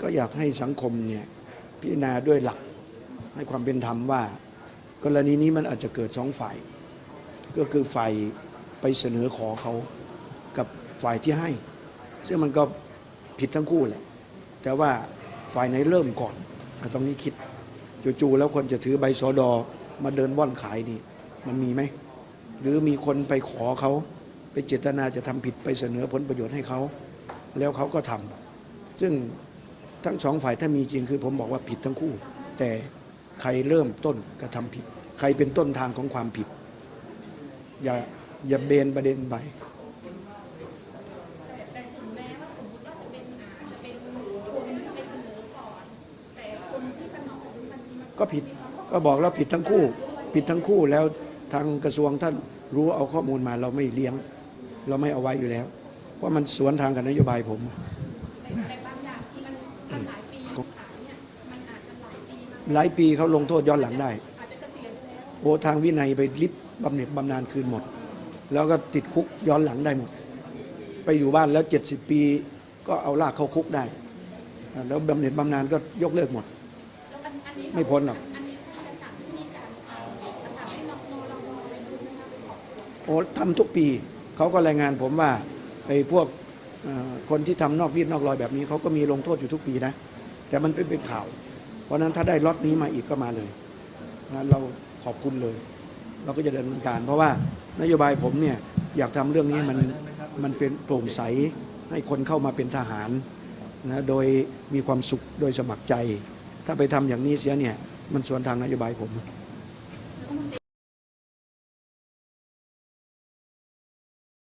ก็อยากให้สังคมเนี่ยพิจารณาด้วยหลักให้ความเป็นธรรมว่า กรณีนี้มันอาจจะเกิดสองฝ่าย ก็คือฝ่ายไปเสนอขอเขากับฝ่ายที่ให้ ซึ่งมันก็ผิดทั้งคู่แหละ แต่ว่าฝ่ายไหนเริ่มก่อนตรงนี้คิดจู่ๆแล้วคนจะถือใบสอดอมาเดินว่อนขายนี่มันมีไหม หรือมีคนไปขอเขาไปเจตนาจะทำผิดไปเสนอผลประโยชน์ให้เขา แล้วเขาก็ทำซึ่ง ทั้งสองฝ่ายถ้ามีจริงคือผมบอกว่าผิดทั้งคู่ แต่ใครเริ่มต้นกระทำผิด ใครเป็นต้นทางของความผิด อย่าอย่าเบนประเด็นไปก็ผิดก็บอกแล้วผิดทั้งคู่ ผิดทั้งคู่แล้วทางกระทรวงท่านรู้เอาข้อมูลมาเราไม่เลี้ยง เราไม่เอาไว้อยู่แล้ว เพราะมันสวนทางกับนโยบายผม หลายปีเขาลงโทษย้อนหลังได้โอ้ทางวินัยไปริบบำเหน็จบำนาญคืนหมด แล้วก็ติดคุกย้อนหลังได้หมด ไปอยู่บ้านแล้ว 70 ปีก็เอาลากเข้าคุกได้ แล้วบำเหน็จบำนาญก็ยกเลิกหมดนนไม่พ้นหรอกโอ้ทำทุกปีเขาก็รายงานผมว่าไอ้พวกคนที่ทำนอกรีดนอกรอยแบบนี้เขาก็มีลงโทษอยู่ทุกปีนะ แต่มันเป็นเป็นข่าว เพราะนั้นถ้าได้ล็อตนี้มาอีกก็มาเลยนะเราขอบคุณเลย เราก็จะดำเนินการ เพราะว่านโยบายผมเนี่ยอยากทำเรื่องนี้มันมันเป็นโปร่งใสให้คนเข้ามาเป็นทหารนะโดยมีความสุขโดยสมัครใจ ถ้าไปทำอย่างนี้เสียเนี่ยมันสวนทางนโยบายผม